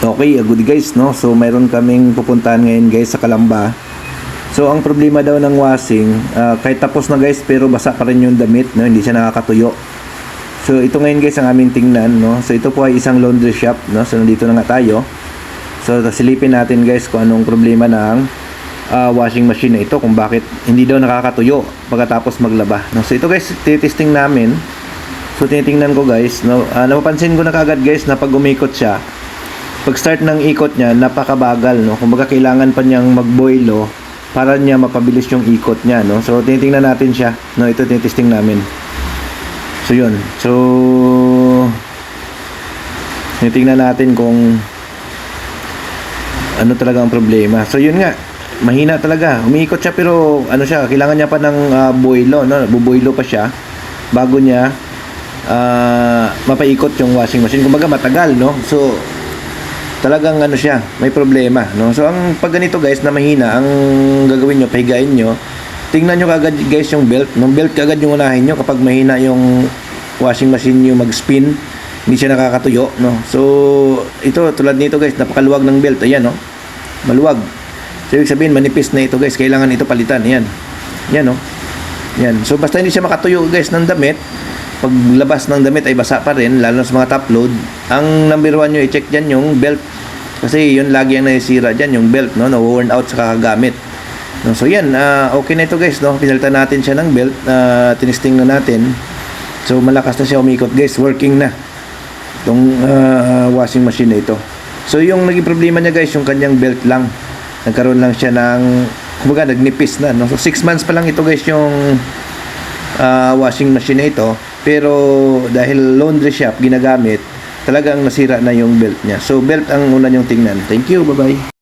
Okay, uh, good guys, no? So, mayroon kaming pupuntahan ngayon guys sa Kalamba. So, ang problema daw ng washing, ah, kahit tapos na guys, pero basa pa rin yung damit, no? Hindi siya nakakatuyo. So, ito ngayon guys ang aming tingnan, no? So, ito po ay isang laundry shop, no? So, nandito na nga tayo. So, silipin natin guys kung anong problema ng ah, washing machine na ito, kung bakit hindi daw nakakatuyo pagkatapos maglaba. No? So, ito guys, titesting namin. So, tinitingnan ko guys, no? Ah, napapansin ko na kagad guys na pag umikot siya, pag start ng ikot niya, napakabagal, no? Kumbaga kailangan pa niyang magboilo para niya mapabilis yung ikot niya, no? So tinitingnan natin siya, no? Ito tinitesting namin. So yun. So tinitingnan natin kung ano talaga ang problema. So yun nga, mahina talaga. Umiikot siya pero ano siya, kailangan niya pa ng ah, boilo, no? Buboilo pa siya bago niya ah, mapaikot yung washing machine. Kumbaga matagal, no? So talagang ano siya, may problema, no? So ang pag ganito guys na mahina, ang gagawin nyo, pahigain nyo, tingnan nyo kagad guys yung belt, no? belt kagad yung unahin nyo kapag mahina yung washing machine nyo mag-spin, hindi siya nakakatuyo, no? So ito tulad nito guys, napakaluwag ng belt, ayan, no? Maluwag. So ibig sabihin manipis na ito guys, kailangan ito palitan, ayan. Yan, no? Yan. So basta hindi siya makatuyo guys ng damit, paglabas ng damit ay basa pa rin, lalo sa mga top load. Ang number one nyo i-check dyan yung belt. Kasi yun lagi ang nasisira dyan, yung belt, no? Na-worn out sa kakagamit. No, so yan, ah, okay na ito guys, no? Pinalitan natin siya ng belt, uh, tinisting na natin. So malakas na siya umikot guys, working na. Itong ah, washing machine na ito. So yung naging problema niya guys, yung kanyang belt lang. Nagkaroon lang siya ng, kumbaga nagnipis na, no? So 6 months pa lang ito guys yung ah, washing machine na ito. Pero dahil laundry shop ginagamit, talagang nasira na yung belt niya. So belt ang una niyong tingnan. Thank you, bye-bye.